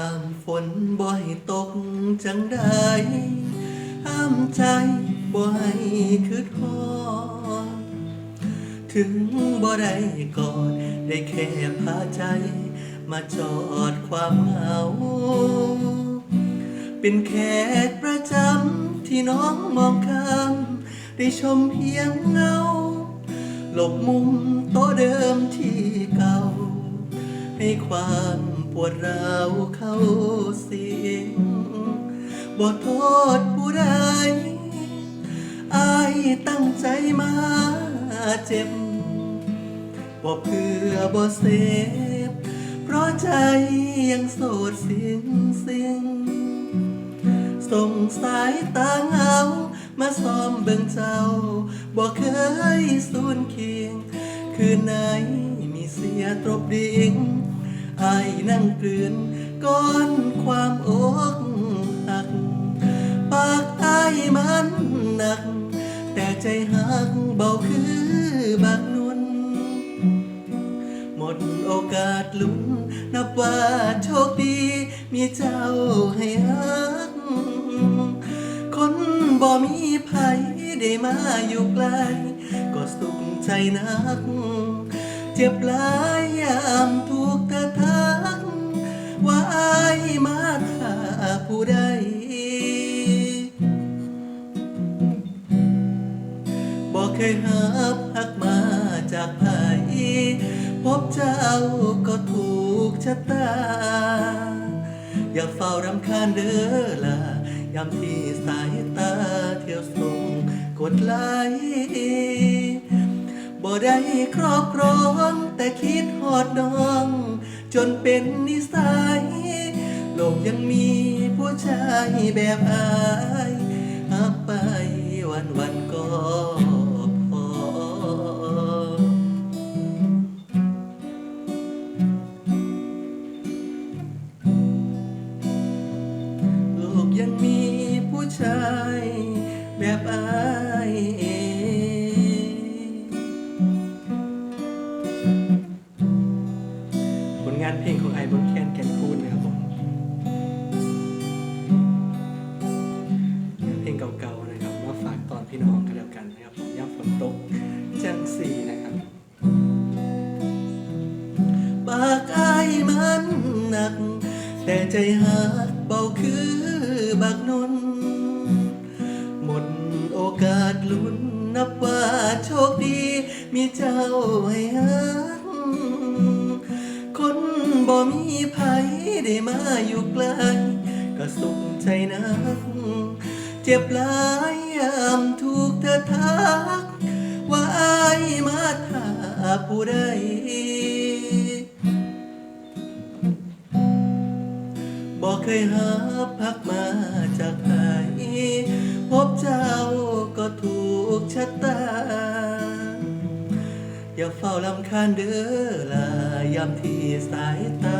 ห้ามฝนบ่ให้ตกจังใดห้ามใจบ่ให้คืดฮอดถึงบ่ได้กอดได้แค่พาใจ มาจอดความเหงา เป็นแขกประจำที่น้องมองข้ามได้ชมเพียงเงา หลบมุมโต๊ะเดิมที่เก่า ให้ความ ปวดร้าเข้าเสียงบ่โทษผู้ใดอายตั้งใจมาเจ็บบ่เพื่อบ่เสพเพราะใจยังโสดสิ่งสิ่งส่งสายตาเงามาซ้อมเบิ่งเจ้าบ่เคยสูญเคียง คืนไหนมีเสียตรบดิ่ง ไอายนั่งกลืนก้อนความอกหัก ปากไอายมันหนัก แต่ใจหักเบาคือบากนุ่นหมดโอกาสลุ้นนับว่าโชคดี มีเจ้าให้ฮัก คนบ่มีภัยได้มาอยู่ใกล้ก็สุขใจนัก เจ็บหลายยามถูกเธอทักว่าอายมาฆ่าผู้ใดบอกเคยหับหักมาจากไผพบเจ้าก็ถูกชะตา อย่าเฝ้ารำคาญเด้อล่ะยามที่สายตาเที่ยวส่งกดไลค์ บ่ได้ครอบครองแต่คิดหอดน้อง จนเป็นนิสัย โลกยังมีผู้ชายแบบอายหักไปวันวันก็พอ โลกยังมีผู้ชายแบบอายานเพลงของไอ้บนแคนแกนคูนนะครับผมเพลงเก่าๆนะครับมาฝากตอนพี่น้องกันแล้วกันนะครับผมย่ำฝนตกจังสีนะครับปากอายมันหนัก แต่ใจหักเบาคือบักนนหมดโอกาสลุ้นนับว่าโชคดี มีเจ้าให้หักคน บ่มีภัยได้มาอยู่ใกล้ก็สุขใจนักเจ็บหลายยามถูกเธอทัก ว่าอายมาถาผู้ใดบอกเคยหาพักมาจากไหนพบเจ้าก็ถูกชะตา อย่าเฝ้าลำคาญเด้อล่ะยามที่สายตา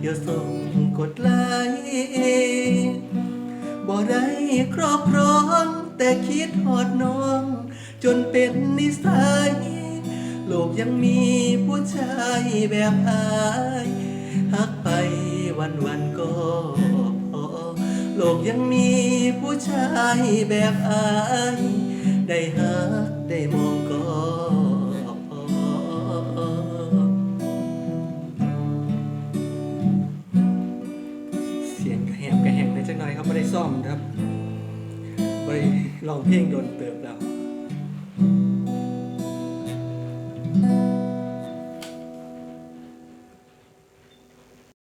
เดี๋ยวส่งกดไลค์บ่ได้ครอบครองแต่คิดหอดน้อง จนเป็นนิสัย โลกยังมีผู้ชายแบบอายหักไปวันวันๆก็พอ โลกยังมีผู้ชายแบบอาย ได้หักได้มองก็ ซ่อมครับไปลองเพลงโดนเติบแล้ว